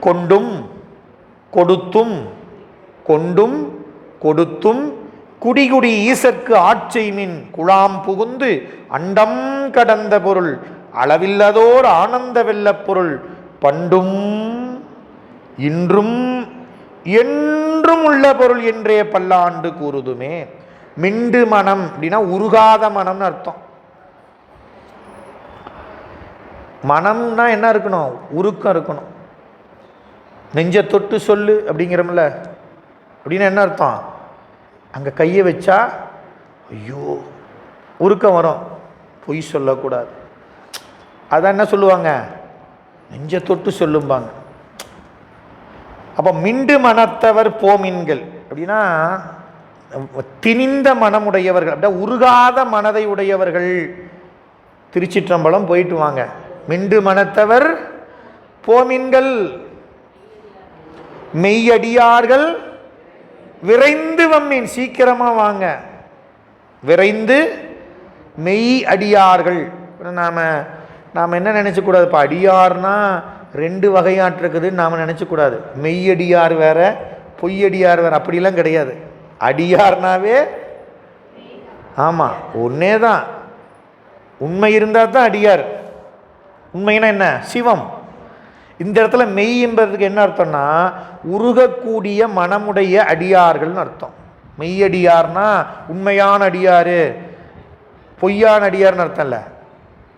கொண்டும் கொடுத்தும் கொண்டும் கொடுத்தும் குடிகுடி ஈசற்கு ஆட்செய்மின் குழாம் புகுந்து அண்டம் கடந்த பொருள் அளவில்லதோர் ஆனந்த வெள்ளப் பொருள் பண்டும் இன்றும் என்றும் உள்ள பொருள் என்றே பல்லாண்டு கூறுதுமே. மிண்டு மனம் அப்படின்னா உருகாத மனம்னு அர்த்தம். மனம்னா என்ன இருக்கணும்? உருக்கம் இருக்கணும். நெஞ்சை தொட்டு சொல்லு அப்படிங்கிறோம்ல. அப்படின்னு என்ன அர்த்தம்? அங்கே கையை வச்சா ஐயோ உருக்கம் வரும். பொய் சொல்லக்கூடாது. அதான் என்ன சொல்லுவாங்க? நெஞ்சை தொட்டு சொல்லும்பாங்க. அப்போ மிண்டு மனத்தவர் போமின்கள். அப்படின்னா திணிந்த மனமுடையவர்கள் அப்படியே உருகாத மனதை உடையவர்கள் திருச்சிற்றம்பலம் போயிட்டு வாங்க. மிண்டு மனத்தவர் போமின்கள். மெய்யடியார்கள் விரைந்து வம்மீன். சீக்கிரமாக வாங்க. விரைந்து மெய் அடியார்கள் நாம் நாம் என்ன நினச்சக்கூடாது இப்போ அடியார்னா ரெண்டு வகையாட்டிருக்குதுன்னு நாம் நினச்சக்கூடாது. மெய்யடியார் வேற பொய்யடியார் வேற அப்படிலாம் கிடையாது. அடியார்னாவே ஆமாம் ஒன்னே தான் உண்மை இருந்தால் தான் அடியார். உண்மைன்னா என்ன? சிவம். இந்த இடத்துல மெய் என்பதுக்கு என்ன அர்த்தம்னா உருகக்கூடிய மனமுடைய அடியார்கள்னு அர்த்தம். மெய்யடியார்னா உண்மையான அடியார் பொய்யான அடியார்னு அர்த்தம் இல்லை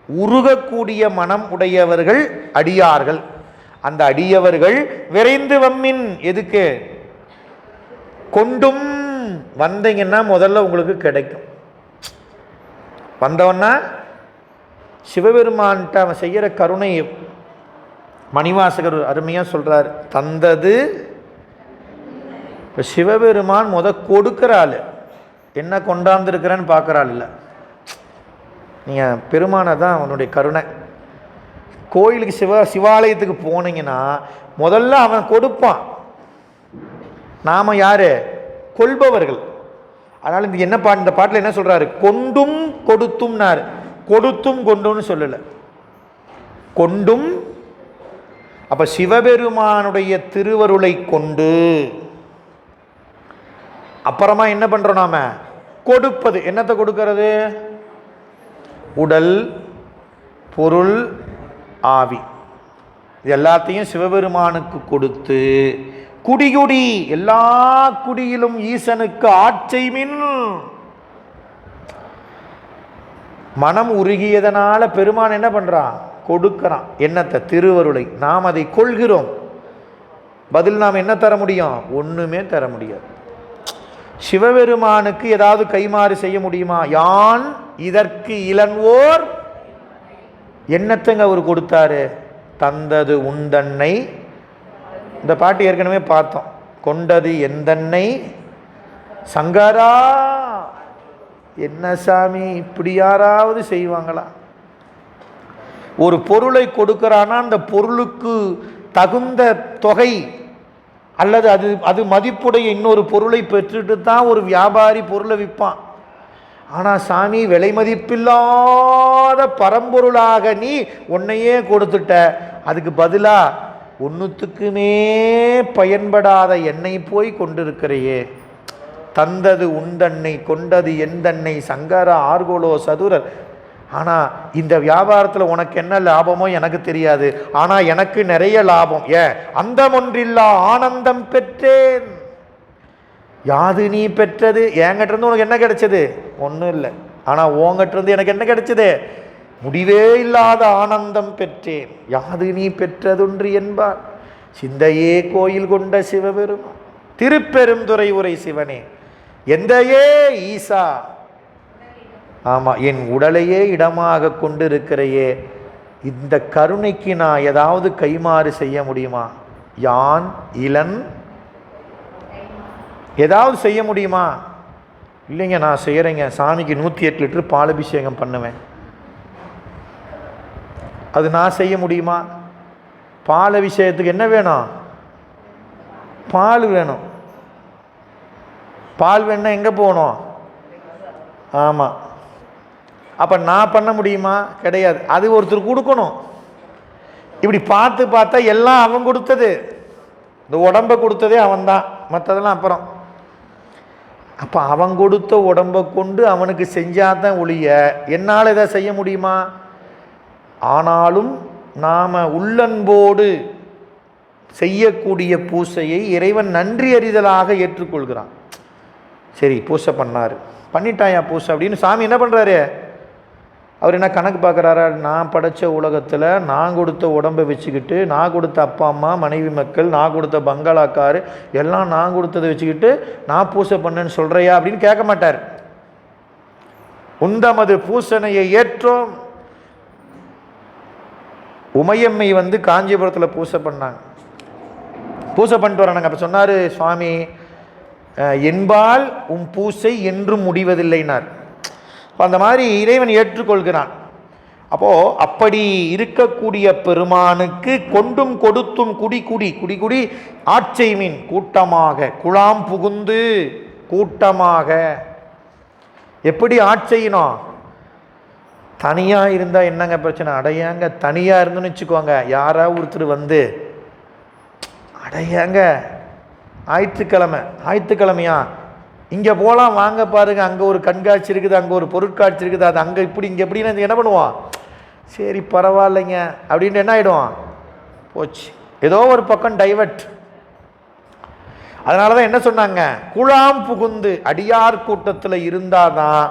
உருகக்கூடிய மனம் உடையவர்கள் அடியார்கள். அந்த அடியவர்கள் விரைந்து வம்மின். எதுக்கு? கொண்டும் வந்தீங்கன்னா முதல்ல உங்களுக்கு கிடைக்கும். வந்தவன்னா சிவபெருமான்கிட்ட அவன் செய்கிற கருணை மணிவாசகர் அருமையாக சொல்கிறார் தந்தது இப்போ சிவபெருமான் முத கொடுக்குற ஆள். என்ன கொண்டாந்துருக்கிறேன்னு பார்க்குற ஆள் இல்லை. நீங்கள் பெருமானை தான் அவனுடைய கருணை. கோயிலுக்கு சிவ சிவாலயத்துக்கு போனீங்கன்னா முதல்ல அவன் கொடுப்பான். நாம் யார்? கொள்பவர்கள். அதனால் இந்த என்ன பா இந்த பாட்டில் என்ன சொல்கிறாரு கொண்டும் கொடுத்தும்னாரு. கொடுத்தும் கொண்டும்னு சொல்லலை. கொண்டும் அப்போ சிவபெருமானுடைய திருவருளை கொண்டு அப்புறமா என்ன பண்ணுறோம் நாம்? கொடுப்பது. என்னத்தை கொடுக்கறது? உடல் பொருள் ஆவி. இது எல்லாத்தையும் சிவபெருமானுக்கு கொடுத்து குடிகுடி. எல்லா குடியிலும் ஈசனுக்கு ஆட்சை மின். மனம் உருகியதனால பெருமான் என்ன பண்ணுறான் கொடுக்குறான். என்னத்தை? திருவருளை. நாம் அதை கொள்கிறோம். பதில் நாம் என்ன தர முடியும்? ஒன்றுமே தர முடியாது. சிவபெருமானுக்கு ஏதாவது கைமாறு செய்ய முடியுமா? யான் இதற்கு இளன்வோர்? என்னத்தங்க அவர் கொடுத்தாரு? தந்தது உந்தன்னை இந்த பாட்டு ஏற்கனவே பார்த்தோம். கொண்டது எந்தன்னை சங்கரா! என்ன சாமி இப்படி யாராவது செய்வாங்களா? ஒரு பொருளை கொடுக்கறானா அந்த பொருளுக்கு தகுந்த தொகை அல்லது அது அது மதிப்புடைய இன்னொரு பொருளை பெற்றுட்டு தான் ஒரு வியாபாரி பொருளை விற்பான். ஆனால் சாமி விலை மதிப்பில்லாத பரம்பொருளாக நீ உன்னையே கொடுத்துட்ட. அதுக்கு பதிலாக ஒன்றுத்துக்குமே பயன்படாத என்னை போய் கொண்டிருக்கிறையே. தந்தது உந்தன்னை கொண்டது எந்தன்னை சங்கர ஆர்கோலோ சதுரர் ஆனால் இந்த வியாபாரத்தில் உனக்கு என்ன லாபமோ எனக்கு தெரியாது. ஆனால் எனக்கு நிறைய லாபம். ஏன் அந்தமொன்றில்லா ஆனந்தம் பெற்றேன். யாது நீ பெற்றது? என்கிட்ட இருந்து உனக்கு என்ன கிடைச்சது? ஒன்றும் இல்லை. ஆனால் உங்ககிட்ட இருந்து எனக்கு என்ன கிடைச்சது? முடிவே இல்லாத ஆனந்தம் பெற்றேன். யாது நீ பெற்றதொன்று என்பார். சிந்தையே கோயில் கொண்ட சிவபெருமா திருப்பெருந்துறை உரை சிவனே. எந்தையே ஈசா ஆமாம் என் உடலையே இடமாக கொண்டு இருக்கிறையே இந்த கருணைக்கு நான் ஏதாவது கைமாறு செய்ய முடியுமா? யான் இளன்? ஏதாவது செய்ய முடியுமா? இல்லைங்க நான் செய்கிறேங்க சாமிக்கு நூற்றி எட்டு லிட்டர் பாலபிஷேகம் பண்ணுவேன். அது நான் செய்ய முடியுமா? பால் அபிஷேகத்துக்கு என்ன வேணும்? பால் வேணும். பால் வேணுன்னா எங்கே போகணும்? ஆமாம் அப்போ நான் பண்ண முடியுமா? கிடையாது. அது ஒருத்தர் கொடுக்கணும். இப்படி பார்த்து பார்த்தா எல்லாம் அவன் கொடுத்தது. இந்த உடம்பை கொடுத்ததே அவன்தான். மற்றதெல்லாம் அப்புறம். அப்போ அவன் கொடுத்த உடம்பை கொண்டு அவனுக்கு செஞ்சாதான் ஒழிய என்னால் இதை செய்ய முடியுமா? ஆனாலும் நாம் உள்ளன்போடு செய்யக்கூடிய பூசையை இறைவன் நன்றி அறிதலாக ஏற்றுக்கொள்கிறான். சரி பூசை பண்ணார். பண்ணிட்டாயா பூசை அப்படின்னு சாமி என்ன பண்ணுறாரு அவர் என்ன கணக்கு பார்க்குறாரா? நான் படைச்ச உலகத்தில் நான் கொடுத்த உடம்பை வச்சுக்கிட்டு நான் கொடுத்த அப்பா அம்மா மனைவி மக்கள் நான் கொடுத்த பங்களாக்கார் எல்லாம் நான் கொடுத்ததை வச்சுக்கிட்டு நான் பூசை பண்ணேன்னு சொல்கிறையா அப்படின்னு கேட்க மாட்டார். உந்தமது பூசணையை ஏற்றோம். உமையம்மை வந்து காஞ்சிபுரத்தில் பூசை பண்ணாங்க. பூசை பண்ணிட்டு வரானுங்க. அப்போ சொன்னார் சுவாமி என்பால் உன் பூசை என்றும் முடிவதில்லைனார். இப்போ அந்த மாதிரி இறைவன் ஏற்றுக்கொள்கிறான். அப்போது அப்படி இருக்கக்கூடிய பெருமானுக்கு கொண்டும் கொடுத்தும் குடி குடி குடி குடி ஆட்சை மீன் கூட்டமாக குழாம் புகுந்து கூட்டமாக. எப்படி ஆட்செய்யணும் தனியாக இருந்தால் என்னங்க பிரச்சனை? அடையாங்க தனியாக இருந்துன்னு வச்சுக்கோங்க. யாராவது ஒருத்தர் வந்து அடையாங்க ஞாயிற்றுக்கிழமை ஞாயிற்றுக்கிழமையா? இங்கே போகலாம் வாங்க பாருங்கள் அங்கே ஒரு கண்காட்சி இருக்குது அங்கே ஒரு பொருட்காட்சி இருக்குது அது அங்கே இப்படி இங்கே இப்படின்னு என்ன பண்ணுவோம் சரி பரவாயில்லைங்க அப்படின்ட்டு என்ன ஆகிடும் போச்சு. ஏதோ ஒரு பக்கம் டைவர்ட் அதனால தான் என்ன சொன்னாங்க? குழாம் புகுந்து அடியார் கூட்டத்தில் இருந்தால் தான்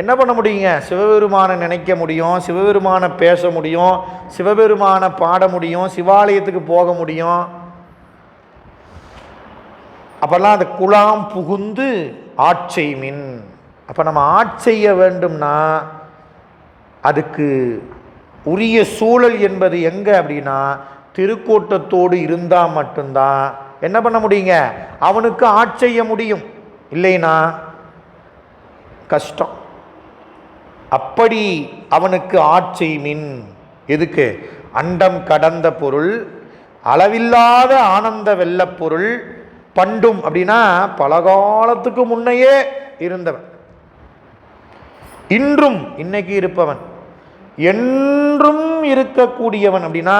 என்ன பண்ண முடியுங்க? சிவபெருமானை நினைக்க முடியும் சிவபெருமானை பேச முடியும் சிவபெருமானை பாட முடியும் சிவாலயத்துக்கு போக முடியும். அப்போல்லாம் அந்த குழாம் புகுந்து ஆட்சை மின். அப்போ நம்ம ஆட்செய்ய வேண்டும்னா அதுக்கு உரிய சூழல் என்பது எங்கே அப்படின்னா திருக்கூட்டத்தோடு இருந்தால் மட்டும்தான். என்ன பண்ண முடியுங்க? அவனுக்கு ஆட்செய்ய முடியும். இல்லைனா கஷ்டம். அப்படி அவனுக்கு ஆட்சை மின். எதுக்கு? அண்டம் கடந்த பொருள் அளவில்லாத ஆனந்த வெள்ளப்பொருள் பண்டும் அப்படின்னா பல காலத்துக்கு முன்னையே இருந்தவன். இன்றும் இன்னைக்கு இருப்பவன். என்றும் இருக்கக்கூடியவன் அப்படின்னா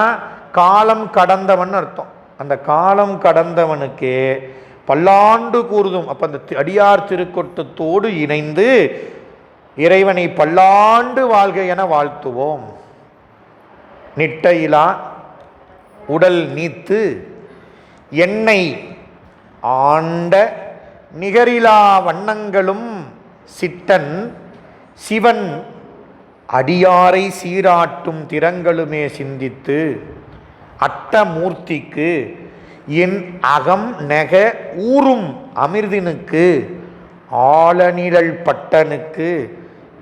காலம் கடந்தவன் அர்த்தம். அந்த காலம் கடந்தவனுக்கு பல்லாண்டு கூறுதும். அப்போ அந்த அடியார் திருக்கொட்டத்தோடு இணைந்து இறைவனை பல்லாண்டு வாழ்க என வாழ்த்துவோம். நிட்டையிலா உடல் நீத்து எண்ணெய் ஆண்ட நிகரிலா வண்ணங்களும் சித்தன் சிவன் அடியாரை சீராட்டும் திறங்களுமே சிந்தித்து அட்டமூர்த்திக்கு என் அகம் நெக ஊறும் அமிர்தினுக்கு ஆலநிழல் பட்டனுக்கு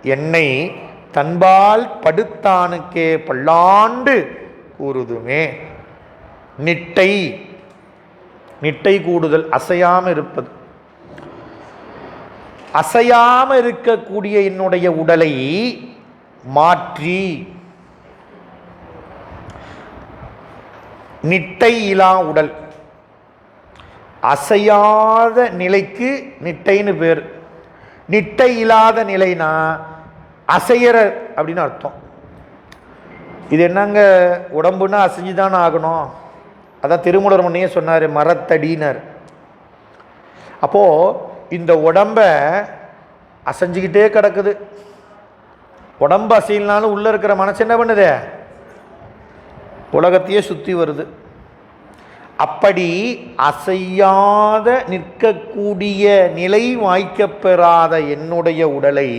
என்னை தன்பால் படுத்தானுக்கே பல்லாண்டு கூறுதுமே. நிட்டை நிட்டை கூடுதல் அசையாமல் இருப்பது. அசையாமல் இருக்கக்கூடிய என்னுடைய உடலை மாற்றி. நிட்டை இலா உடல். அசையாத நிலைக்கு நிட்டைன்னு பேர். நிட்டை இல்லாத நிலைனா அசையற அப்படின்னு அர்த்தம். இது என்னங்க? உடம்புன்னா அசைஞ்சு தானே ஆகணும். அதான் திருமூலர் முன்னையே சொன்னார் மரத்தடினர் அப்போது இந்த உடம்ப அசைஞ்சிக்கிட்டே கிடக்குது. உடம்பு அசையினாலும் உள்ளே இருக்கிற மனசு என்ன பண்ணுது? உலகத்தையே சுற்றி வருது. அப்படி அசையாத நிற்கக்கூடிய நிலை வாய்க்கப்பெறாத என்னுடைய உடலை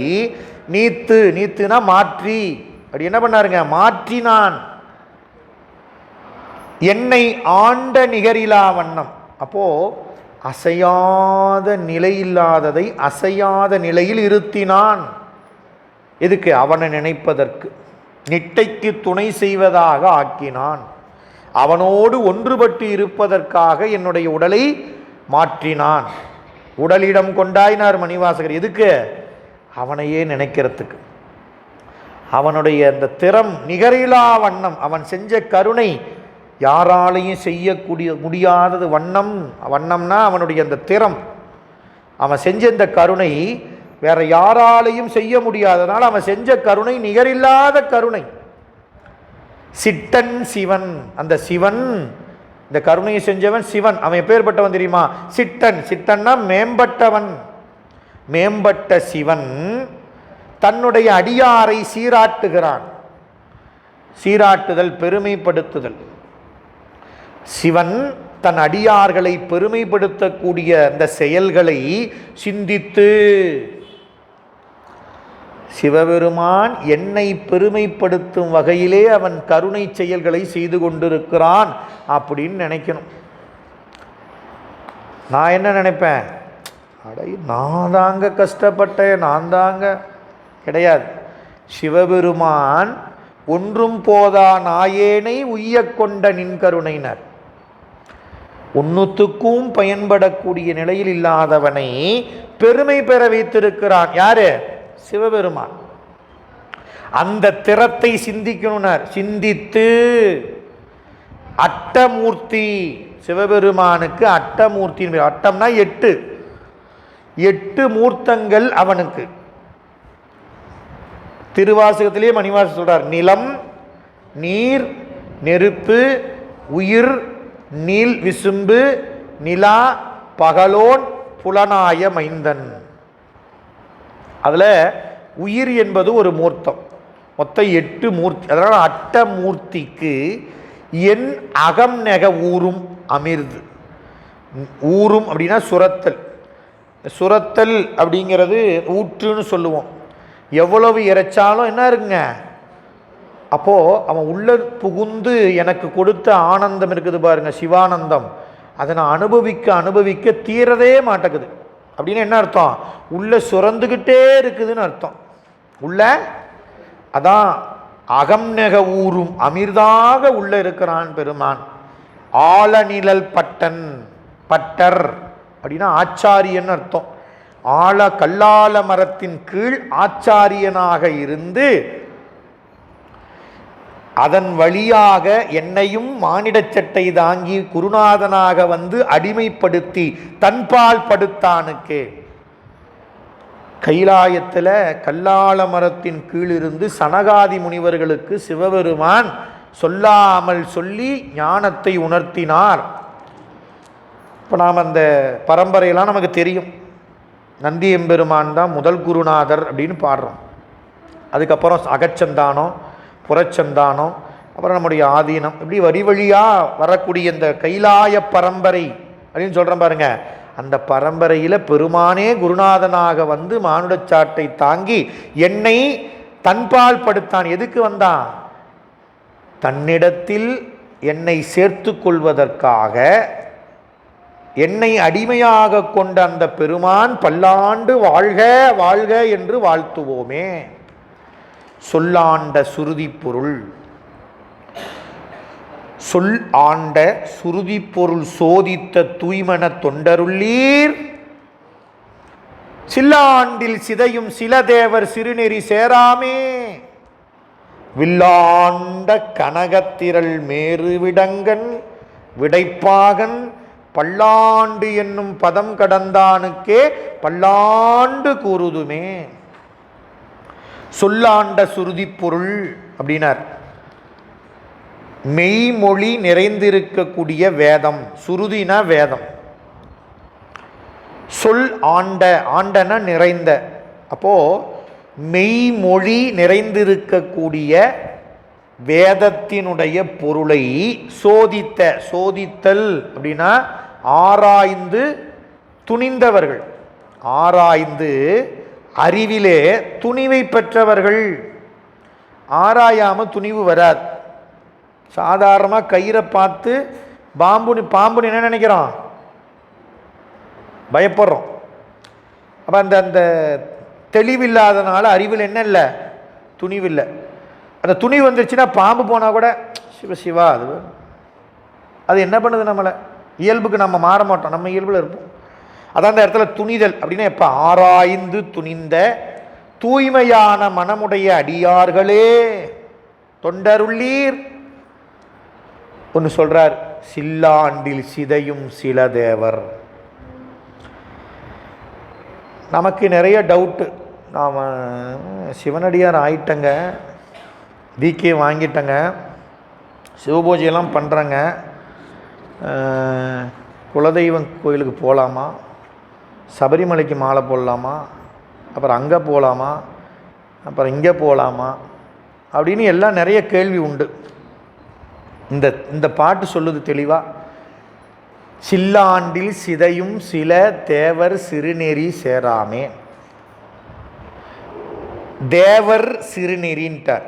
நீத்து நீத்துனா மாற்றி. அப்படி என்ன பண்ணாருங்க? மாற்றினான். என்னை ஆண்ட நிகரிலா வண்ணம். அப்போ அசையாத நிலையில்லாததை அசையாத நிலையில் இருத்தினான். எதுக்கு? அவனை நினைப்பதற்கு. நிட்டைக்கு துணை செய்வதாக ஆக்கினான். அவனோடு ஒன்றுபட்டு இருப்பதற்காக என்னுடைய உடலை மாற்றினான். உடலிடம் கொண்டாயினார் மணிவாசகர். எதுக்கு? அவனையே நினைக்கிறதுக்கு. அவனுடைய அந்த திறம் நிகரிலா வண்ணம். அவன் செஞ்ச கருணை யாராலையும் செய்யக்கூடிய முடியாதது வண்ணம் வண்ணம்னா அவனுடைய அந்த திறம். அவன் செஞ்ச இந்த கருணை வேற யாராலையும் செய்ய முடியாதனால் அவன் செஞ்ச கருணை நிகரில்லாத கருணை. சிட்டன் சிவன். அந்த சிவன் இந்த கருணையை செஞ்சவன் சிவன். அவன் எப்பேற்பட்டவன் தெரியுமா? சிட்டன் சிட்டன்னா மேம்பட்டவன். மேம்பட்ட சிவன் தன்னுடைய அடியாரை சீராட்டுகிறான். சீராட்டுதல் பெருமைப்படுத்துதல். சிவன் தன் அடியார்களை பெருமைப்படுத்தக்கூடிய அந்த செயல்களை சிந்தித்து சிவபெருமான் என்னை பெருமைப்படுத்தும் வகையிலே அவன் கருணை செயல்களை செய்து கொண்டிருக்கிறான் அப்படின்னு நினைக்கணும். நான் என்ன நினைப்பேன்? அடை நான் தாங்க கஷ்டப்பட்டேன் நான் தாங்க. கிடையாது. சிவபெருமான் ஒன்றும் போதா நாயேனை உய்ய கொண்ட நின் கருணைனர் ஒன்னுத்துக்கும் பயன்படக்கூடிய நிலையில் இல்லாதவனை பெருமை பெற வைத்திருக்கிறான். யாரு? சிவபெருமான். அந்த திறத்தை சிந்திக்கணும்னார். சிந்தித்து. அட்டமூர்த்தி. சிவபெருமானுக்கு அட்டமூர்த்தி அட்டம்னா எட்டு. எட்டு மூர்த்தங்கள் அவனுக்கு. திருவாசகத்திலே மணிவாசன் சொல்றார். நிலம் நீர் நெருப்பு உயிர் நீல் விசும்பு நிலா பகலோன் புலனாய மைந்தன். அதில் உயிர் என்பது ஒரு மூர்த்தம். மொத்தம் எட்டு மூர்த்தி அதனால் அட்டமூர்த்திக்கு என் அகம் நெக ஊரும் அமிர்து. ஊரும் அப்படின்னா சுரத்தல். சுரத்தல் அப்படிங்கிறது ஊற்றுன்னு சொல்லுவோம். எவ்வளவு இறைச்சாலும் என்ன இருக்குங்க? அப்போது அவன் உள்ள புகுந்து எனக்கு கொடுத்த ஆனந்தம் இருக்குது பாருங்கள் சிவானந்தம். அதை நான் அனுபவிக்க அனுபவிக்க தீரவே மாட்டேங்குது. அப்படின்னு என்ன அர்த்தம்? உள்ளே சுரந்துக்கிட்டே இருக்குதுன்னு அர்த்தம். உள்ள அதான் அகம் நெக ஊரும் அமிர்தாக உள்ள இருக்கிறான் பெருமான். ஆழநிழல் பட்டன் பட்டர் அப்படின்னா ஆச்சாரியன் அர்த்தம். ஆழ கல்லால மரத்தின் கீழ் ஆச்சாரியனாக இருந்து அதன் வழியாக என்னையும் மானிடச் சட்டை தாங்கி குருநாதனாக வந்து அடிமைப்படுத்தி தன்பால் படுத்தானுக்கு. கைலாயத்தில் கல்லாள மரத்தின் கீழிருந்து சனகாதி முனிவர்களுக்கு சிவபெருமான் சொல்லாமல் சொல்லி ஞானத்தை உணர்த்தினார். இப்போ நாம் அந்த பரம்பரையெல்லாம் நமக்கு தெரியும். நந்தி எம்பெருமான் தான் முதல் குருநாதர் அப்படின்னு பாடுறோம். அதுக்கப்புறம் அகச்சந்தானம் புறச்சந்தானம் அப்புறம் நம்முடைய ஆதீனம். இப்படி வரி வழியாக வரக்கூடிய இந்த கைலாய பரம்பரை அப்படின்னு சொல்கிறேன் பாருங்க. அந்த பரம்பரையில் பெருமானே குருநாதனாக வந்து மானுடச்சாட்டை தாங்கி என்னை தன்பால் படுத்தான். எதுக்கு வந்தான்? தன்னிடத்தில் என்னை சேர்த்து கொள்வதற்காக என்னை அடிமையாக கொண்ட அந்த பெருமான் பல்லாண்டு வாழ்க வாழ்க என்று வாழ்த்துவோமே. சொல்லாண்ட சுருதி பொருள் சொல் ஆண்ட சுருதி பொருள் சோதித்த தூய்மன தொண்டருள்ளீர். சில்லாண்டில் சிதையும் சில தேவர் சிறுநெறி சேராமே. வில்லாண்ட கனகத்திரள் மேரு விடங்கன் விடைப்பாகன் பல்லாண்டு என்னும் பதம் கடந்தானுக்கே பல்லாண்டு கூறுதுமே. சொல்லாண்ட சுருதி பொருள் அப்படின்னார். மெய்மொழி நிறைந்திருக்கக்கூடிய வேதம் சுருதினா வேதம். சொல் ஆண்ட ஆண்டன நிறைந்த. அப்போ மெய்மொழி நிறைந்திருக்கக்கூடிய வேதத்தினுடைய பொருளை சோதித்த சோதித்தல் அப்படின்னா ஆராய்ந்து துணிந்தவர்கள். ஆராய்ந்து அறிவிலே துணிவை பெற்றவர்கள் ஆராயாமல் துணிவு வராது. சாதாரணமாக கயிறை பார்த்து பாம்புனி பாம்புன்னு என்ன நினைக்கிறோம்? பயப்படுறோம். அப்போ அந்த அந்த தெளிவில்லாதனால அறிவில் என்ன இல்லை? துணிவு இல்லை. அந்த துணிவு வந்துருச்சுன்னா பாம்பு போனால் கூட சிவ சிவா அது அது என்ன பண்ணுது நம்மளை? இயல்புக்கு நம்ம மாற மாட்டோம். நம்ம இயல்பில் இருப்போம். அதான் அந்த இடத்துல துணிதல் அப்படின்னா எப்போ ஆராய்ந்து துணிந்த தூய்மையான மனமுடைய அடியார்களே தொண்டருள்ளீர். ஒன்று சொல்கிறார் சில்லாண்டில் சிதையும் சில தேவர். நமக்கு நிறைய டவுட்டு நாம் சிவனடியார் ஆயிட்டங்க. டிகே வாங்கிட்டங்க. சிவபூஜையெல்லாம் பண்ணுறேங்க குலதெய்வம் கோயிலுக்கு போகலாமா சபரிமலைக்கு மாலை போடலாமா? அப்புறம் அங்கே போகலாமா அப்புறம் இங்கே போகலாமா அப்படின்னு எல்லாம் நிறைய கேள்வி உண்டு. இந்த இந்த பாட்டு சொல்லுது தெளிவாக சில்லாண்டில் சிதையும் சில தேவர் சிறுநெறி சேராமே. தேவர் சிறுநெறின்ட்டார்.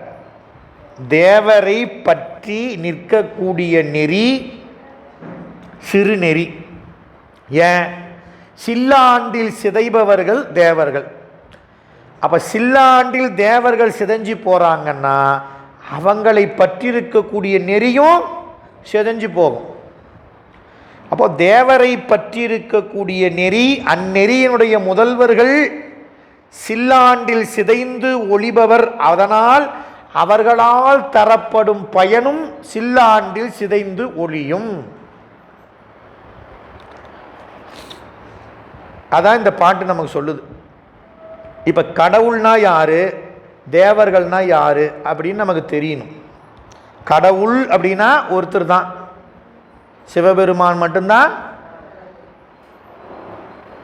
தேவரை பற்றி நிற்கக்கூடிய நெறி சிறுநெறி. ஏன்? சில்லாண்டில் சிதைபவர்கள் தேவர்கள். அப்போ சில்லாண்டில் தேவர்கள் சிதைஞ்சு போகிறாங்கன்னா அவங்களை பற்றியிருக்கக்கூடிய நெறியும் சிதைஞ்சு போகும். அப்போ தேவரை பற்றியிருக்கக்கூடிய நெறி அந்நெறியினுடைய முதல்வர்கள் சில்லாண்டில் சிதைந்து ஒளிபவர். அதனால் அவர்களால் தரப்படும் பயனும் சில்லாண்டில் சிதைந்து ஒளியும். அதான் இந்த பாட்டு நமக்கு சொல்லுது. இப்போ கடவுள்னா யார்? தேவர்கள்னா யார்? அப்படின்னு நமக்கு தெரியணும். கடவுள் அப்படின்னா ஒருத்தர் தான். சிவபெருமான் மட்டும்தான்.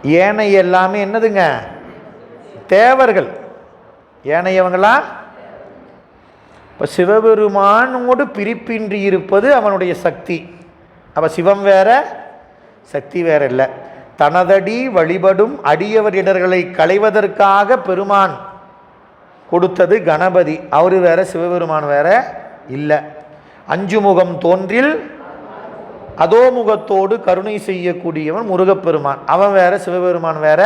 ஏனைய எல்லாமே என்னதுங்க? தேவர்கள். ஏனையவங்களா? இப்போ சிவபெருமானோடு பிரிப்பின்றி இருப்பது அவனுடைய சக்தி. அப்போ சிவம் வேற சக்தி வேற இல்லை. தனதடி வழிபடும் அடியவர் இடர்களை களைவதற்காக பெருமான் கொடுத்தது கணபதி. அவர் வேற சிவபெருமான் வேற இல்லை. அஞ்சு முகம் தோன்றில் அதோ முகத்தோடு கருணை செய்யக்கூடியவன் முருகப்பெருமான். அவன் வேற சிவபெருமான் வேற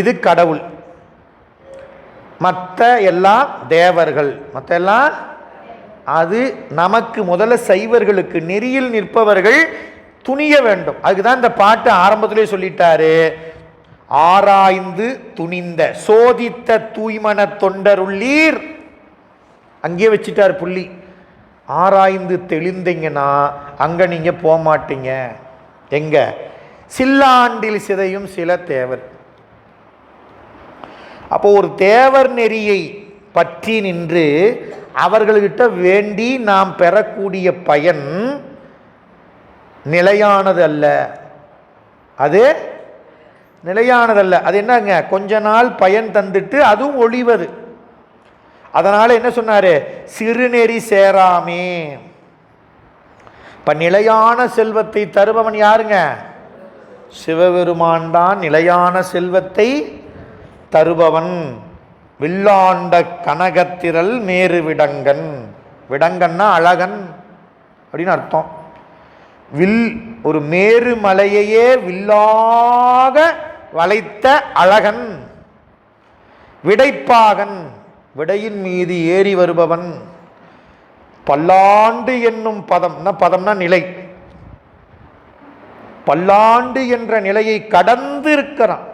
இது கடவுள். மற்ற எல்லாம் தேவர்கள். மற்ற எல்லாம் அது நமக்கு முதல்ல சைவர்களுக்கு நெறியில் நிற்பவர்கள் துணிய வேண்டும். அதுக்கு தான் இந்த பாட்டு ஆரம்பத்திலே சொல்லிட்டாரு. ஆராய்ந்து துணிந்த சோதித்த தூய்மன தொண்டருள்ளீர். அங்கேயே வச்சிட்டார் புள்ளி. ஆராய்ந்து தெளிந்தீங்கன்னா அங்கே நீங்கள் போக மாட்டீங்க. எங்க? சில்லாண்டில் சிதையும் சில தேவர். அப்போ ஒரு தேவர் நெறியை பற்றி நின்று அவர்கள்கிட்ட வேண்டி நாம் பெறக்கூடிய பயன் நிலையானது அல்ல அது நிலையானதல்ல. அது என்னங்க? கொஞ்ச நாள் பயன் தந்துட்டு அதுவும் ஒளிவது. அதனால் என்ன சொன்னார்? சிறுநெறி சேராமே. இப்போ நிலையான செல்வத்தை தருபவன் யாருங்க? சிவபெருமான் தான் நிலையான செல்வத்தை தருபவன். வில்லாண்ட கனகத்திரல் மேறு விடங்கன். விடங்கன்னா அழகன் அப்படின்னு அர்த்தம். வில் ஒரு மேரு மலையையே வில்லாக வளைத்த அழகன் விடைப்பாகன் விடையின் மீது ஏறி வருபவன். பல்லாண்டு என்னும் பதம்னா பதம்னா நிலை. பல்லாண்டு என்ற நிலையை கடந்து இருக்கிறான்.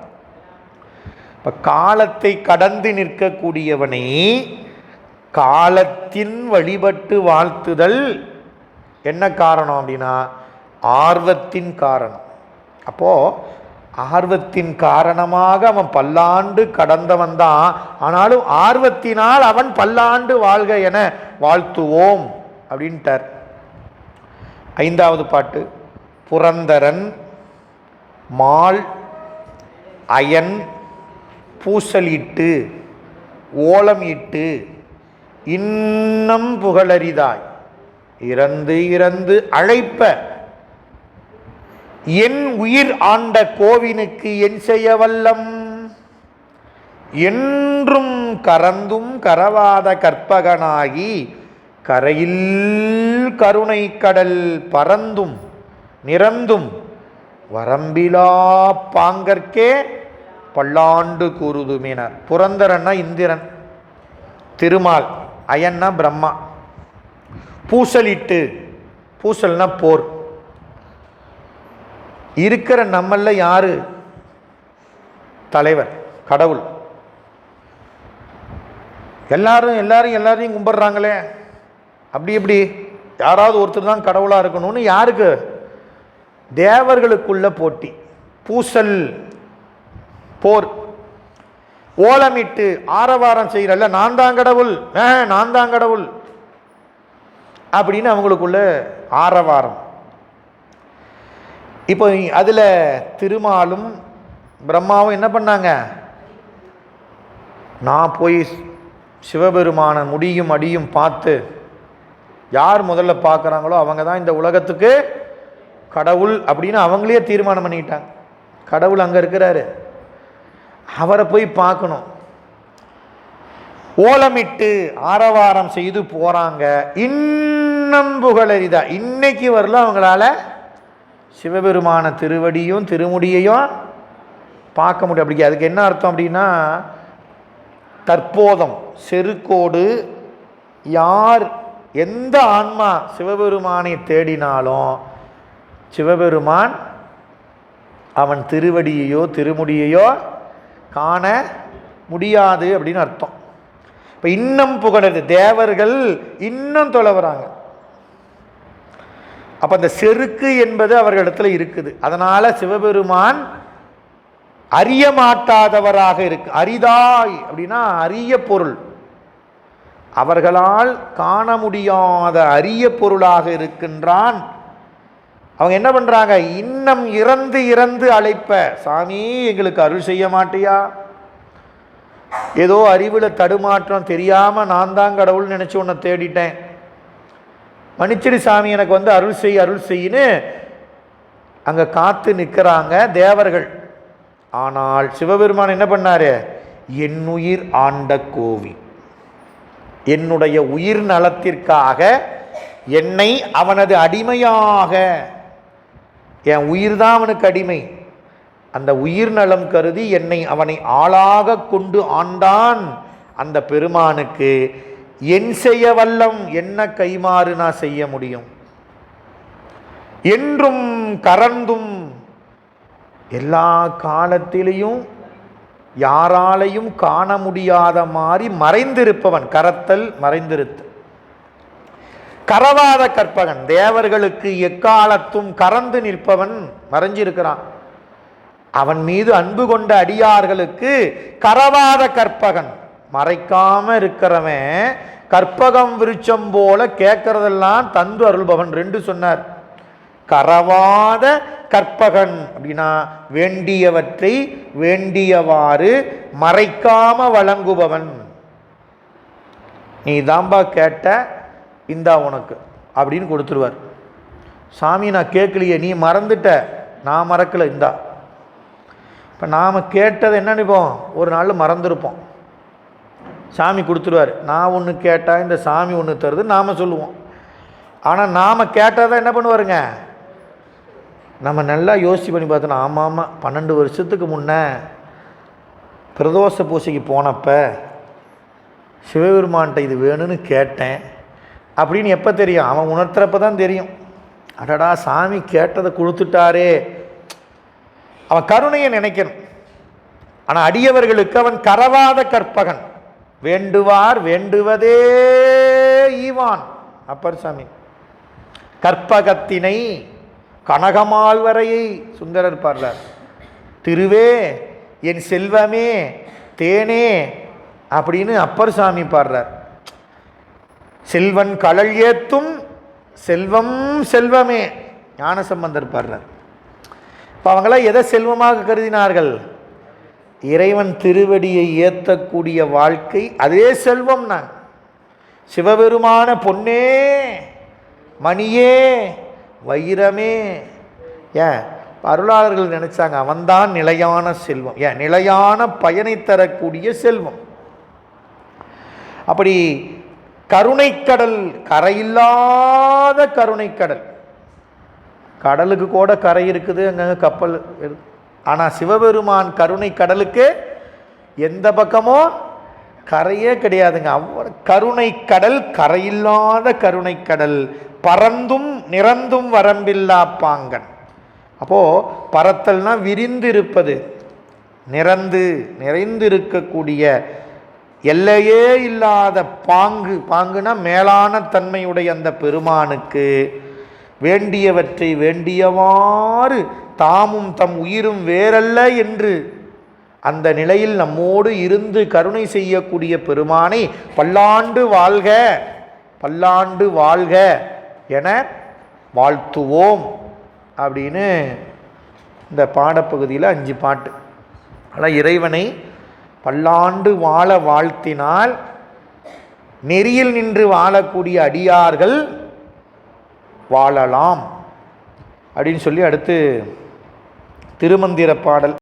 இப்போ காலத்தை கடந்து நிற்கக்கூடியவனை காலத்தின் வழிபட்டு வாழ்த்துதல். என்ன காரணம் அப்படின்னா ஆர்வத்தின் காரணம். அப்போது ஆர்வத்தின் காரணமாக அவன் பல்லாண்டு கடந்தவன் தான். ஆனாலும் ஆர்வத்தினால் அவன் பல்லாண்டு வாழ்க என வாழ்த்துவோம் அப்படின்ட்டார். ஐந்தாவது பாட்டு புரந்தரன் மால் அயன் பூசலிட்டு ஓலம் இட்டு இன்னம் புகழரிதாய் இறந்து இறந்து அழைப்ப என் உயிர் ஆண்ட கோவினுக்கு என் செய்ய வல்லம் என்றும் கரந்தும் கரவாத கற்பகனாகி கரையில் கருணை கடல் பறந்தும் நிறந்தும் வரம்பிலா பாங்கற்கே பல்லாண்டு கூறுதுமினார். புரந்தரன்னா இந்திரன் திருமால் அயன்னா பிரம்மா. பூசலிட்டு பூசல்னா போர். இருக்கிற நம்மள யார்? தலைவர் கடவுள். எல்லாரும் எல்லாரும் எல்லாரையும் கும்பிட்றாங்களே. அப்படி எப்படி யாராவது ஒருத்தர் தான் கடவுளாக இருக்கணும்னு யாருக்கு? தேவர்களுக்குள்ள போட்டி. பூசல் போர். ஓலமிட்டு ஆரவாரம் செய்கிறல்ல நான் தான் கடவுள். ஆ நான் தான் கடவுள். அப்படின்னு அவங்களுக்குள்ள ஆரவாரம். இப்போ அதில் திருமாலும் பிரம்மாவும் என்ன பண்ணாங்க? நான் போய் சிவபெருமான முடியும் அடியும் பார்த்து யார் முதல்ல பார்க்குறாங்களோ அவங்க தான் இந்த உலகத்துக்கு கடவுள் அப்படின்னு அவங்களே தீர்மானம் பண்ணிக்கிட்டாங்க. கடவுள் அங்கே இருக்கிறாரு. அவரை போய் பார்க்கணும். ஓலமிட்டு ஆரவாரம் செய்து போகிறாங்க இன்னும் புகழறிதா. இன்னைக்கு வரல அவங்களால சிவபெருமான திருவடியும் திருமுடியையும் பார்க்க முடியும். அப்படி அதுக்கு என்ன அர்த்தம் அப்படின்னா தற்போதம் செருக்கோடு யார் எந்த ஆன்மா சிவபெருமானை தேடினாலும் சிவபெருமான் அவன் திருவடியையோ திருமுடியையோ காண முடியாது அப்படின்னு அர்த்தம். இப்போ இன்னும் புகழது தேவர்கள் இன்னும் தொலைவுறாங்க அப்போ அந்த செருக்கு என்பது அவர்களிடத்தில் இருக்குது. அதனால் சிவபெருமான் அறிய மாட்டாதவராக இருக்கு. அரிதாய் அப்படின்னா அரிய பொருள். அவர்களால் காண முடியாத அரிய பொருளாக இருக்கின்றான். அவங்க என்ன பண்ணுறாங்க இன்னம் இறந்து இறந்து அழைப்ப சாமி எங்களுக்கு அருள் செய்ய மாட்டியா? ஏதோ அறிவில் தடுமாற்றம் தெரியாமல் நான் தான் கடவுள் நினச்சி உன்னை தேடிட்டேன். மன்னிச்சிடு சாமி எனக்கு வந்து அருள் செய் அருள் செய்யின்னு அங்கே காத்து நிற்கிறாங்க தேவர்கள். ஆனால் சிவபெருமான் என்ன பண்ணார்? என்னுயிர் ஆண்ட கோவி என்னுடைய உயிர் நலத்திற்காக என்னை அவனது அடிமையாக என் உயிர் தான் அவனுக்கு அடிமை. அந்த உயிர் நலம் கருதி என்னை அவனை ஆளாக கொண்டு ஆண்டான் அந்த பெருமானுக்கு. என் செய்ய வல்லம் என்ன கைமாறு நான் செய்ய முடியும்? என்றும் கறந்தும் எல்லா காலத்திலையும் யாராலையும் காண முடியாத மாதிரி மறைந்திருப்பவன் கரத்தல் மறைந்திருத்தல். கரவாத கற்பகன் தேவர்களுக்கு எக்காலத்தும் கறந்து நிற்பவன் மறைஞ்சிருக்கிறான். அவன் மீது அன்பு கொண்ட அடியார்களுக்கு கரவாத கற்பகன் மறைக்காம இருக்கிறவன் கற்பகம் விருட்சம் போல கேட்கறதெல்லாம் தந்து அருள்பவன் ரெண்டு சொன்னார். கரவாத கற்பகன் அப்படின்னா வேண்டியவற்றை வேண்டியவாறு மறைக்காம வழங்குபவன். நீ தாம்பா கேட்ட இந்தா உனக்கு அப்படின்னு கொடுத்துருவார். சாமி நான் கேட்கலையே நீ மறந்துட்ட. நான் மறக்கலை இந்தா. இப்போ நாம் கேட்டது என்ன நினைப்போம்? ஒரு நாள் மறந்துருப்போம். சாமி கொடுத்துருவார். நான் ஒன்று கேட்டால் இந்த சாமி ஒன்று தருது நாம் சொல்லுவோம். ஆனால் நாம் கேட்டால் தான் என்ன பண்ணுவாருங்க? நம்ம நல்லா யோசிச்சு பண்ணி பார்த்தோன்னா ஆமாம் ஆமாம் பன்னெண்டு வருஷத்துக்கு முன்னே பிரதோஷ பூசைக்கு போனப்போ சிவபெருமான்கிட்ட இது வேணும்னு கேட்டேன். அப்படின்னு எப்போ தெரியும்? அவன் உணர்த்துறப்ப தான் தெரியும். அடடா சாமி கேட்டதை கொடுத்துட்டாரே. அவன் கருணையை நினைக்கணும். ஆனால் அடியவர்களுக்கு அவன் கரவாத கற்பகன். வேண்டுவார் வேண்டுவதே ஈவான். அப்பர் சாமி. கற்பகத்தினை கனகமால்வரையை சுந்தரர் பாடுறார். திருவே என் செல்வமே தேனே அப்படின்னு அப்பர் சாமி பாடுறார். செல்வன் கடல் ஏத்தும் செல்வம் செல்வமே ஞானசம்பந்தர் பாடுறார். இப்போ அவங்களாம் எதை செல்வமாக கருதினார்கள்? இறைவன் திருவடியை ஏற்றக்கூடிய வாழ்க்கை அதே செல்வம் நான். சிவபெருமான பொன்னே மணியே வைரமே. ஏன் அருளாளர்கள் நினைச்சாங்க அவன்தான் நிலையான செல்வம். ஏன் நிலையான பயனை தரக்கூடிய செல்வம். அப்படி கருணைக்கடல் கரையில்லாத கருணைக்கடல். கடலுக்கு கூட கரை இருக்குது அங்கங்கே கப்பல் இருக்கு. ஆனால் சிவபெருமான் கருணை கடலுக்கு எந்த பக்கமோ கரையே கிடையாதுங்க. அவ்வளோ கருணை கடல் கரையில்லாத கருணை கடல். பறந்தும் நிறந்தும் வரம்பில்லா பாங்கன். அப்போது பறத்தல்னா விரிந்திருப்பது. நிறந்து நிறைந்திருக்கக்கூடிய எல்லையே இல்லாத பாங்கு. பாங்குனா மேலான தன்மையுடைய அந்த பெருமானுக்கு வேண்டியவற்றை வேண்டியவாறு தாமும் தம் உயிரும் வேறல்ல என்று. அந்த நிலையில் நம்மோடு இருந்து கருணை செய்யக்கூடிய பெருமானை பல்லாண்டு வாழ்க பல்லாண்டு வாழ்க என வாழ்த்துவோம் அப்படின்னு இந்த பாடப்பகுதியில் அஞ்சு பாட்டு. ஆனால் இறைவனை பல்லாண்டு வாழ வாழ்த்தினால் நெறியில் நின்று வாழக்கூடிய அடியார்கள் வாழலாம் அப்படின்னு சொல்லி அடுத்து திருமந்திர பாடல்